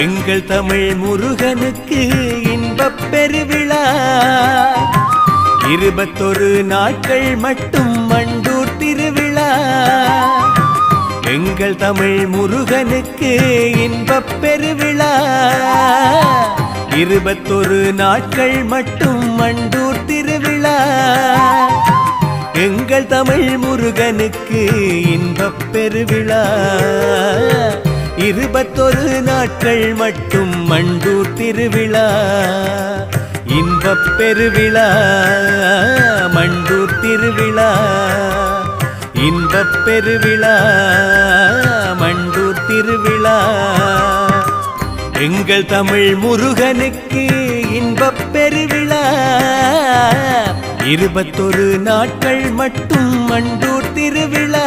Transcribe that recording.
எங்கள் தமிழ் முருகனுக்கு இன்பப் பெருவிழா. இருபத்தொரு நாட்கள் மட்டும் மண்டூர் திருவிழா. எங்கள் தமிழ் முருகனுக்கு இன்பப் பெருவிழா. இருபத்தொரு நாட்கள் மட்டும் மண்டூர் திருவிழா. எங்கள் தமிழ் முருகனுக்கு இன்பப் பெருவிழா. இருபத்தொரு நாட்கள் மட்டும் மண்டூர் திருவிழா இன்பப் பெருவிழா மண்டூர் திருவிழா இன்பப் பெருவிழா மண்டூர் திருவிழா. எங்கள் தமிழ் முருகனுக்கு இன்பப் பெருவிழா இருபத்தொரு நாட்கள் மட்டும் மண்டூர் திருவிழா.